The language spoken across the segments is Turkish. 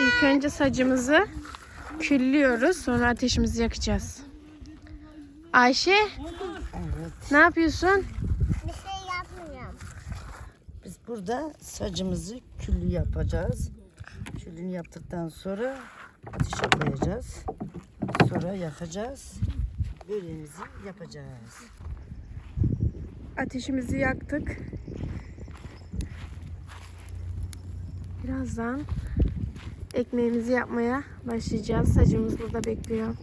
İlk önce sacımızı küllüyoruz. Sonra ateşimizi yakacağız. Ayşe Evet. ne yapıyorsun? Bir şey yapmıyorum. Biz burada sacımızı küllü yapacağız. Küllünü yaptıktan sonra ateşe koyacağız. Sonra yakacağız. Böreğimizi yapacağız. Ateşimizi yaktık. Birazdan ekmeğimizi yapmaya başlayacağız. Sacımız burada bekliyor.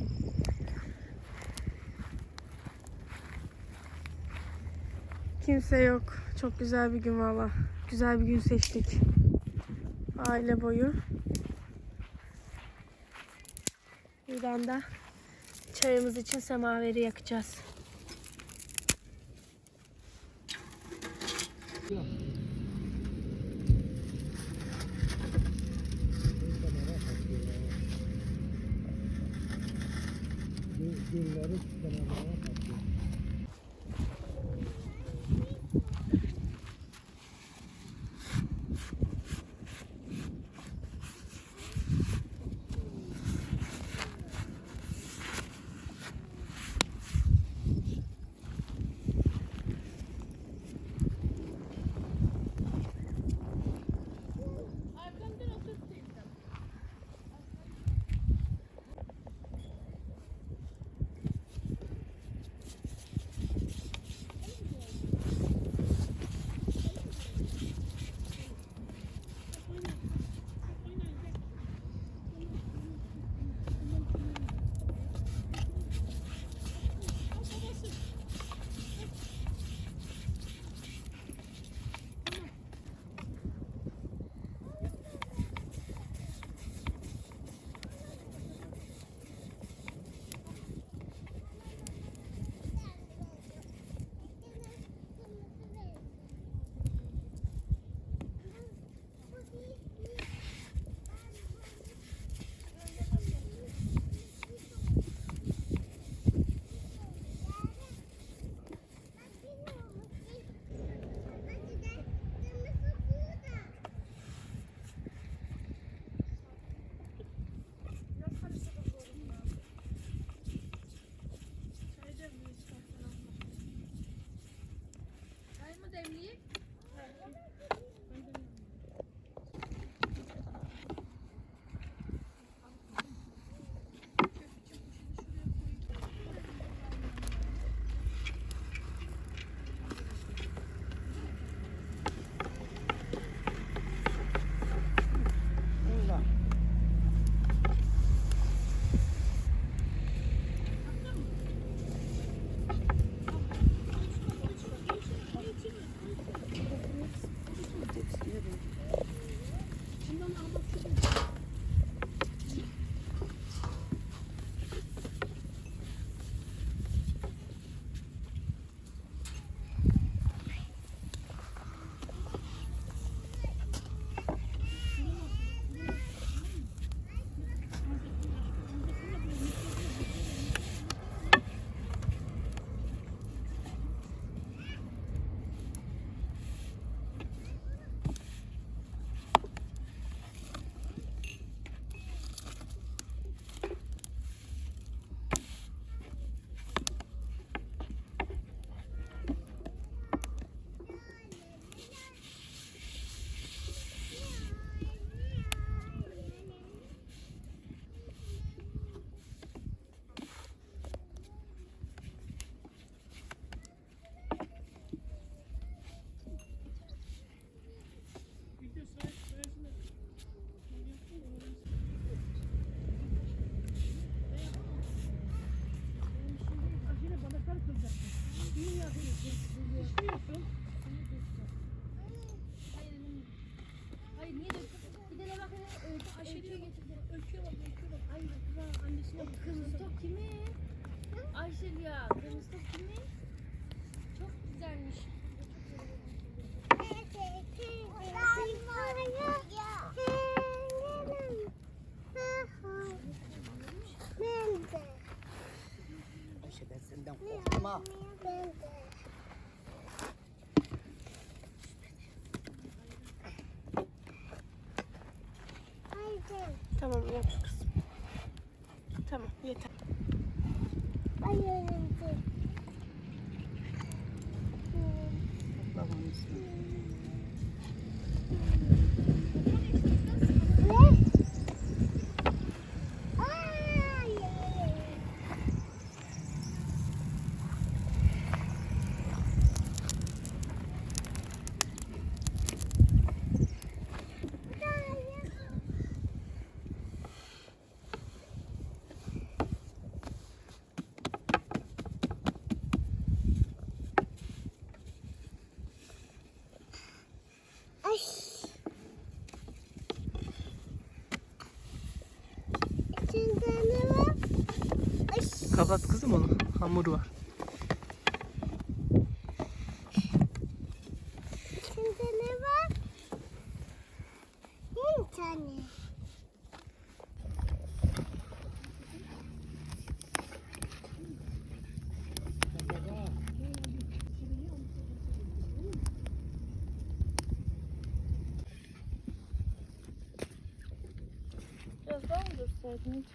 Kimse yok. Çok güzel bir gün valla. Güzel bir gün seçtik. Aile boyu. Buradan da çayımız için semaveri yakacağız. Yılları tutamadım. Allah. Hayır niye döktün? Bir de bak hele aşırıya getirdi. Ölçüyor bak ölçüyor bak. Ay bak annesine. Kırmızı top kimin? Ayşel ya. Kırmızı top kimin? Çok güzelmiş. Ayşe ben senden korktum ha. Haydi. Kapat kızım onu. Hamur var. İçinde ne var? Bir tane. Biraz daha mı dursaydın?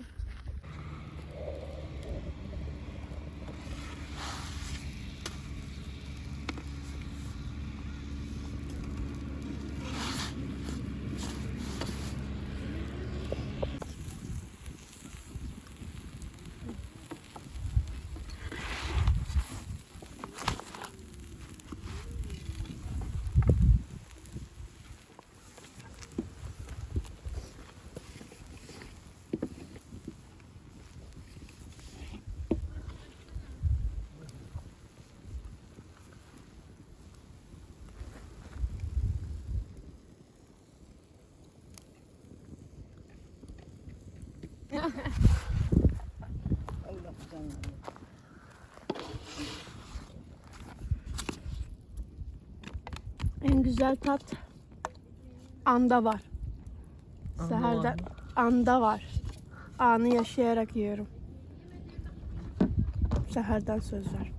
En güzel tat anda var. Seherde anda var. Anı yaşayarak yiyorum. Seherden sözler.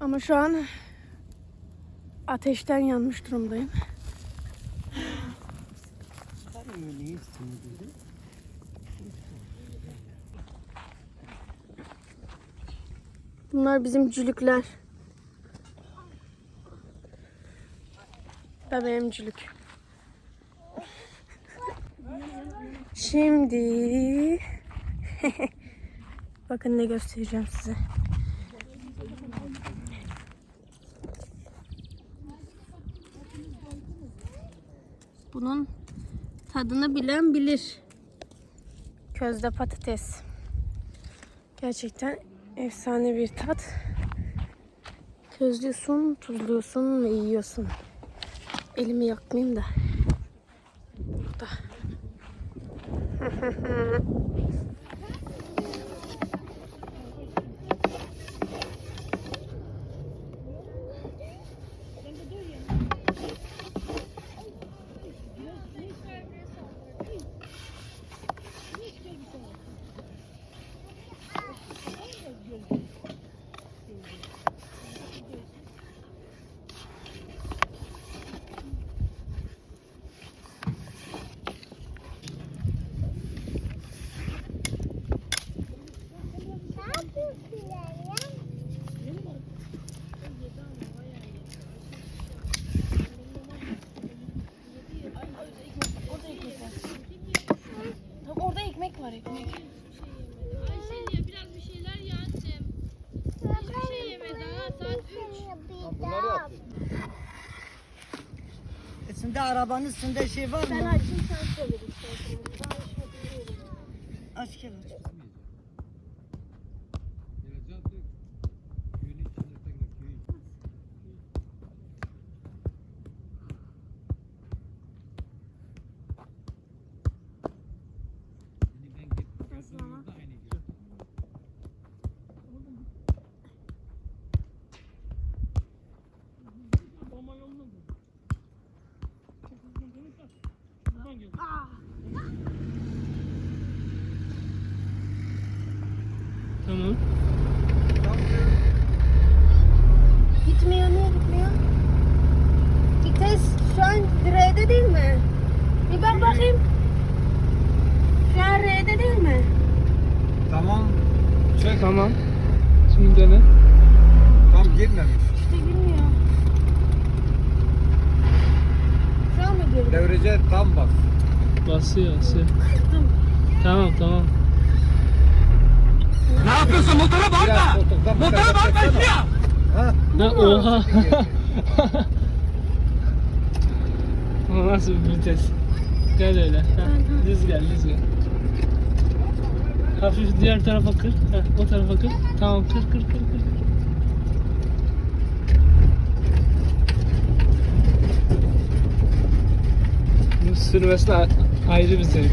Ama şu an ateşten yanmış durumdayım. Öyle dedi. Bunlar bizim cülükler. Da benim cülük. Şimdi bakın ne göstereceğim size. Bunun tadını bilen bilir. Közde patates. Gerçekten efsane bir tat. Közlüyorsun, tuzluyorsun ve yiyorsun. Elimi yakmayayım da. Burada. Ne yapıyorsun ya? Orada ekmek var ekmek. Ayşe ya biraz bir şeyler ye annem. Hiçbir şey yeme daha saat 3. Bunları yap. Üstünde arabanın üstünde şey var mı? Ben açayım sen söyle istersen. Ben açmak biliyorum. Aç gel aç. Tamam. Gitmiyor niye gitmiyor? Vites şu an direğde değil mi? Bir bak bakayım. Şu an R'de değil mi? Tamam. Çek. Tamam. Şimdi dene. Tam girmemiş. İşte girmiyor. Şu an mı girdi? Devrece tam bas. Basıyor basıyor. Tamam tamam. Biraz koltuktan motora bakma Ha? Ha, oha. O nasıl bir vites? Gel öyle. Düz gel düz gel. Hafif diğer tarafa kır. Ha, o tarafa kır. Tamam kır kır kır kır. Bu sürmesi a- ayrı bir zevk.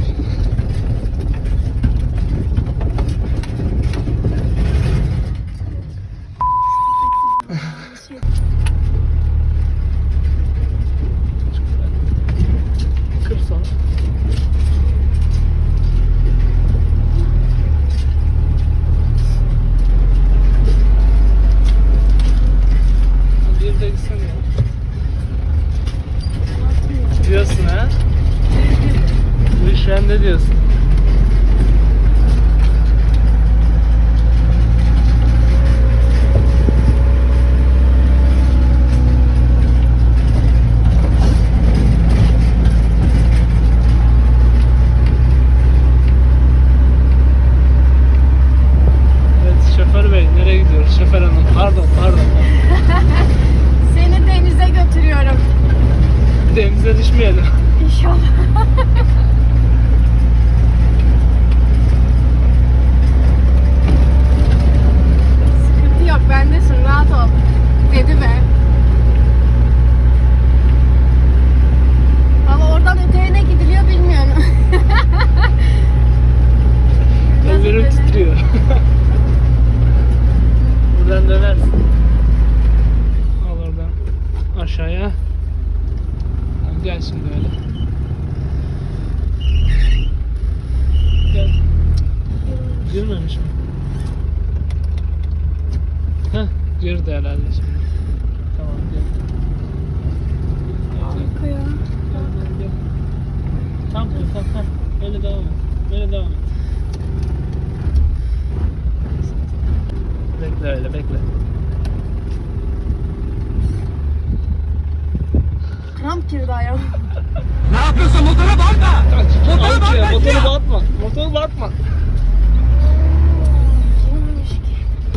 Batma.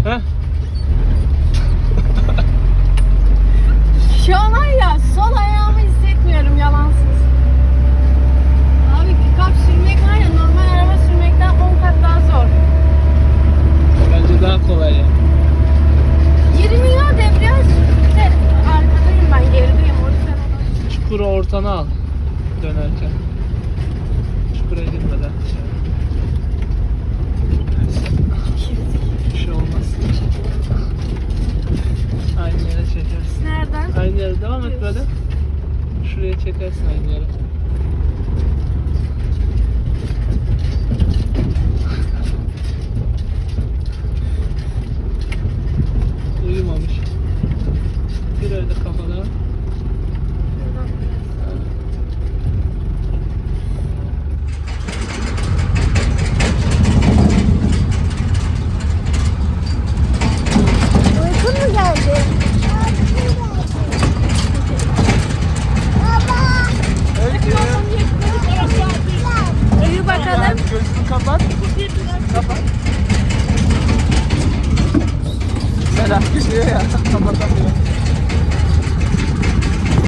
Heh. Şu an var ya sol ayağımı hissetmiyorum yalansız. Abi pick-up sürmek var ya normal araba sürmekten 10 kat daha zor. Bence daha kolay ya. Girmiyor debriyaj. Arkadayım ben gerideyim Çukuru ortana al. Dönerken. Çukura girmeden. Bir